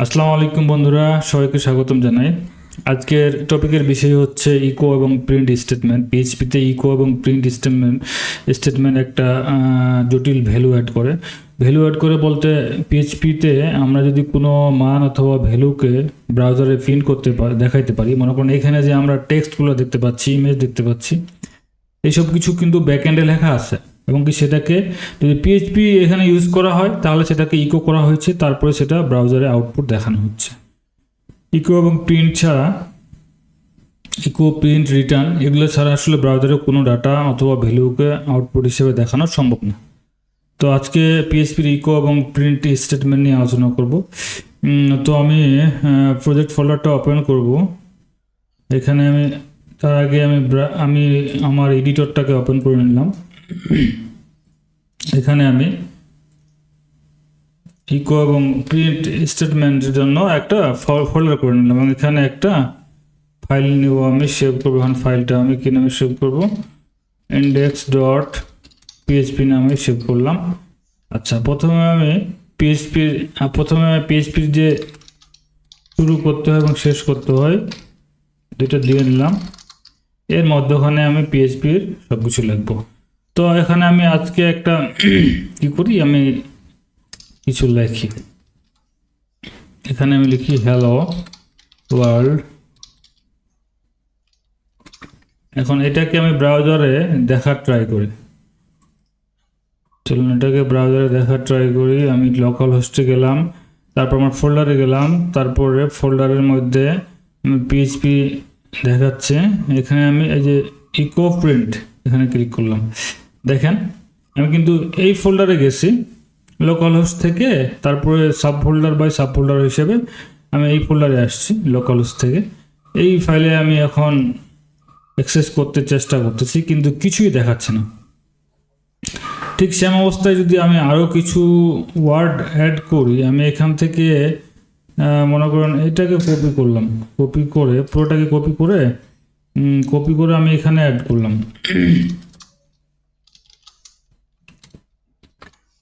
আসসালামু আলাইকুম বন্ধুরা, সবাইকে স্বাগতম জানাই। আজকের টপিকের বিষয় হচ্ছে ইকো এবং প্রিন্ট স্টেটমেন্ট পিএইচপিতে ইকো এবং প্রিন্ট স্টেটমেন্ট স্টেটমেন্ট একটা জটিল ভ্যালু অ্যাড করে। ভ্যালু অ্যাড করে বলতে পিএইচপিতে আমরা যদি কোনো মান অথবা ভ্যালুকে ব্রাউজারে প্রিন্ট করতে পারি দেখাইতে পারি, মনে করুন এখানে যে আমরা টেক্সটগুলো দেখতে পাচ্ছি ইমেজ দেখতে পাচ্ছি, এইসব কিছু কিন্তু ব্যাকএন্ডে লেখা আছে। এবং কি সেটাকে যদি পিএইচপি এখানে ইউজ করা হয়, তাহলে সেটাকে ইকো করা হয়েছে, তারপরে সেটা ব্রাউজারে আউটপুট দেখানো হচ্ছে। ইকো এবং প্রিন্ট ছাড়া ইকো প্রিন্ট রিটার্ন এগুলো ছাড়া আসলে ব্রাউজারে কোনো ডাটা অথবা ভ্যালুকে আউটপুট হিসেবে দেখানো সম্ভব না। তো আজকে পিএইচপির ইকো এবং প্রিন্ট স্টেটমেন্ট নিয়ে আলোচনা করব। তো আমি প্রজেক্ট ফোল্ডারটা ওপেন করব। এখানে আমি, তার আগে আমি আমি আমার এডিটরটাকে ওপেন করে নিলাম। এখানে আমি ইকো এবং প্রিন্ট স্টেটমেন্টের জন্য একটা ফোল্ডার করে নিলাম এবং এখানে একটা ফাইল নিব আমি সেভ করব। এখন ফাইলটা আমি কি নামে সেভ করব? ইন্ডেক্স ডট পিএইচপি নামে সেভ করলাম। আচ্ছা প্রথমে আমি পিএইচপির প্রথমে পিএইচপির যে শুরু করতে হয় এবং শেষ করতে হয় দুটো দিয়ে নিলাম। এর মধ্যখানে আমি পিএইচপির সব কিছু লিখব। তো এখানে আমি আজকে একটা কি করি? আমি কিছু লেখি। এখানে আমি লিখি হ্যালো ওয়ার্ল্ড এখন এটাকে আমি ব্রাউজারে দেখার ট্রাই করি। চলুন, এটাকে ব্রাউজারে দেখার ট্রাই করি। আমি লোকাল হোস্টে গেলাম, তারপর আমার ফোল্ডারে গেলাম, তারপরে ফোল্ডারের মধ্যে আমি পিএইচপি দেখাচ্ছে। এখানে আমি এই যে ইকো প্রিন্ট এখানে ক্লিক করলাম। দেখেন, আমি কিন্তু এই ফোল্ডারে গেছি লোকাল হোস্ট থেকে, তারপরে sub folder by sub folder হিসেবে আমি এই ফোল্ডারে আসছি লোকাল হোস্ট থেকে। এই ফাইলে আমি এখন অ্যাক্সেস করতে চেষ্টা করতেছি, কিন্তু কিছুই দেখাচ্ছে না। ঠিক সেম অবস্থায় যদি আমি আরও কিছু ওয়ার্ড অ্যাড করি, আমি এখান থেকে মনে করেন এটাকে কপি করলাম কপি করে, পুরোটাকে কপি করে কপি করে আমি এখানে অ্যাড করলাম।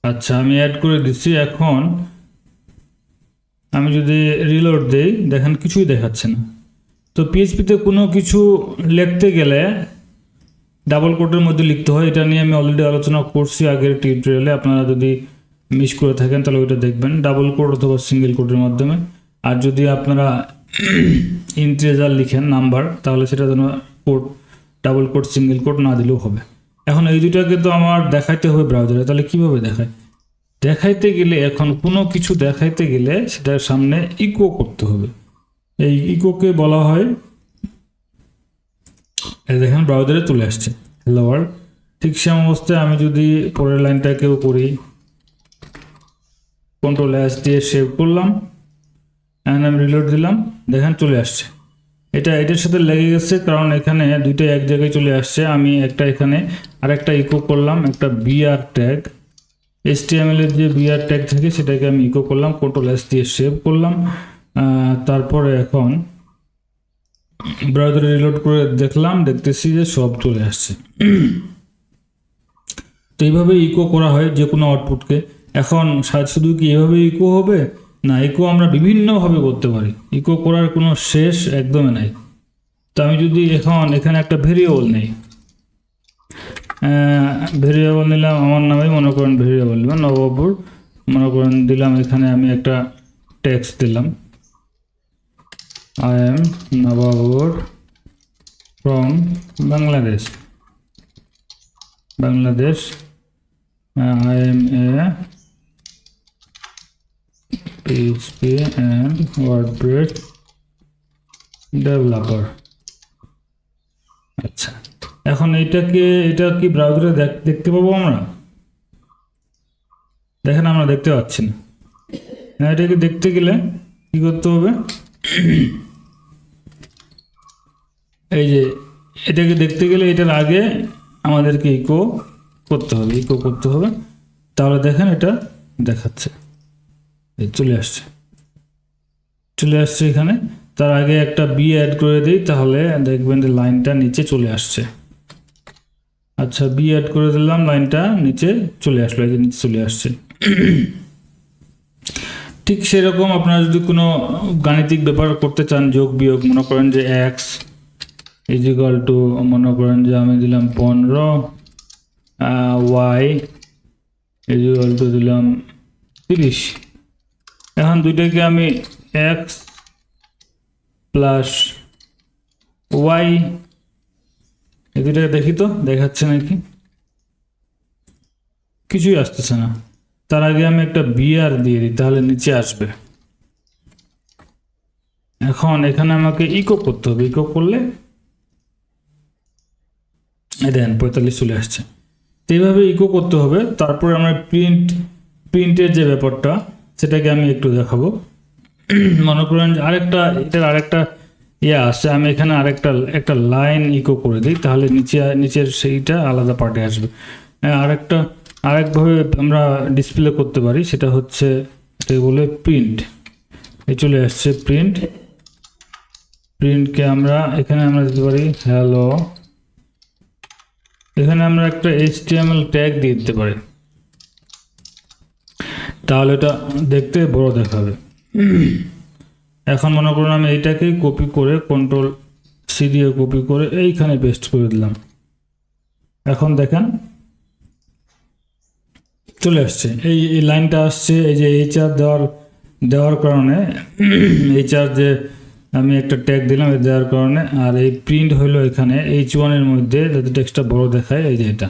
আচ্ছা আমি অ্যাড করে দিচ্ছি এখন। আমি যদি রিলোড দেই, দেখেন কিছুই দেখাচ্ছে না। তো পিএইচপিতে কোনো কিছু লিখতে গেলে ডাবল কোটের মধ্যে লিখতে হয়। এটা নিয়ে আমি অলরেডি আলোচনা করছি আগের টিউটোরিয়ালে আপনারা যদি মিস করে থাকেন, তাহলে ওইটা দেখবেন। ডাবল কোড অথবা সিঙ্গেল কোডের মাধ্যমে। আর যদি আপনারা ইন্টিজার লিখেন নাম্বার তাহলে সেটা যেন code double code single code না দিলেও হবে। এখন এই দুটাকে তো আমার দেখাইতে হবে ব্রাউজারে তাহলে কীভাবে দেখায়? দেখাইতে গেলে এখন কোনো কিছু দেখাইতে গেলে সেটার সামনে ইকো করতে হবে। এই ইকোকে বলা হয় দেখেন ব্রাউজারে চলে আসছে। হ্যালো ওয়ার্ল্ড ঠিক সেম অবস্থায় আমি যদি পরের লাইনটাকেও করি কন্ট্রোল এস দিয়ে সেভ করলাম অ্যান্ড আমি রিলোড দিলাম, দেখেন চলে আসছে। এটা, এটার সাথে লেগে গেছে কারণ এখানে দুইটা এক জায়গায় চলে আসছে। আমি একটা এখানে আর একটা ইকো করলাম একটা বিআর ট্যাগ এসটিএমএল এর যে বিআর ট্যাগ থাকে সেটাকে আমি ইকো করলাম কন্ট্রোল এস দিয়ে সেভ করলাম। তারপরে এখন ব্রাউজারে রিলোড করে দেখলাম, দেখতেছি যে সব চলে আসছে। তো এইভাবে ইকো করা হয় যে কোনো আউটপুটকে এখন শুধু কি এভাবে ইকো হবে? না ইকো আমরা বিভিন্নভাবে করতে পারি। ইকো করার কোনো শেষ একদমই নাই। তো আমি যদি এখন, এখানে একটা ভেরিয়েবল নেই। ভেরিয়েবল নিলাম, আমার নামে মনে করেন ভেরিয়েবল নিলাম নবাবুর মনে করেন দিলাম এখানে আমি একটা ট্যাক্স দিলাম। I am Nawabpur from Bangladesh Bangladesh I am a PHP and WordPress developer. আচ্ছা এখন এটাকে এটা কি ব্রাউজারে দেখতে পাবো আমরা? দেখেন আমরা দেখতে পাচ্ছি না। হ্যাঁ, এটাকে দেখতে গেলে কি করতে হবে? এই যে এটাকে দেখতে গেলে এটার আগে আমাদেরকে ইকো করতে হবে ইকো করতে হবে। তাহলে দেখেন এটা দেখাচ্ছে। এই চলে আসছে। চলে আসছে এখানে। তার আগে একটা বি অ্যাড করে দিই, তাহলে দেখবেন যে লাইনটা নিচে চলে আসছে। আচ্ছা বি অ্যাড করে দিলাম লাইনটা নিচে চলে আসলো, এই নিচে চলে আসছে। ঠিক সেরকম আপনারা যদি কোনো গাণিতিক ব্যাপার করতে চান, যোগ, বিয়োগ, মনে করেন যে এক্স ইজিকাল টু মনে করেন যে আমি দিলাম পনেরো ওয়াই ইজিকাল টু দিলাম তিরিশ। এখন দুইটাকে আমি এক্স প্লাস ওয়াই এই দুইটাকে দেখি তো, দেখাচ্ছে নাকি? কিছুই আসতেছে না। তার আগে আমি একটা বিআর দিয়ে দিই, তাহলে নিচে আসবে। এখন এখানে আমাকে ইকো করতে হবে। ইকো করলে দেখেন পঁয়তাল্লিশ চলে আসছে। তো এইভাবে ইকো করতে হবে। তারপরে আমরা প্রিন্ট প্রিন্টের যে ব্যাপারটা সেটাকে আমি একটু দেখাবো। মনে করেন আরেকটা এটার আরেকটা ইয়ে আসছে আমি এখানে আরেকটা একটা লাইন ইকো করে দিই তাহলে নিচে নিচের সেইটা আলাদা পার্টে আসবে। হ্যাঁ, আরেকটা আরেকভাবে আমরা ডিসপ্লে করতে পারি সেটা হচ্ছে এটাকে বলে প্রিন্ট এই চলে আসছে প্রিন্ট প্রিন্টকে আমরা এখানে আমরা দিতে পারি হ্যালো এখানে আমরা একটা এইচটিএমএল ট্যাগ দিয়ে দিতে পারি। তাহলে এটা দেখতে বড় দেখাবে। এখন মনে করুন আমি এইটাকে কপি করে কন্ট্রোল সি দিয়ে কপি করে এইখানে পেস্ট করে দিলাম। এখন দেখেন, চলে আসছে। এই লাইনটা আসছে, এই যে এইচআর দেওয়ার দেওয়ার কারণে এইচআর যে আমি একটা ট্যাগ দিলাম, এই দেওয়ার কারণে, আর এই প্রিন্ট হলো এখানে এইচ ওয়ানের মধ্যে, যাতে টেক্সটটা বড় দেখায়, এই যে এটা।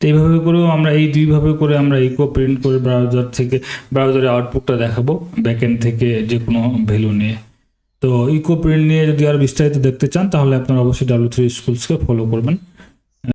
তো এইভাবে করেও আমরা এই দুইভাবে করে আমরা ইকো প্রিন্ট করে ব্রাউজার থেকে ব্রাউজারে আউটপুটটা দেখাবো ব্যাকএন্ড থেকে যে কোনো ভ্যালু নিয়ে। তো ইকো প্রিন্ট নিয়ে যদি আর বিস্তারিত দেখতে চান, তাহলে আপনারা অবশ্যই ডাব্লিউ থ্রি স্কুলসকে ফলো করবেন।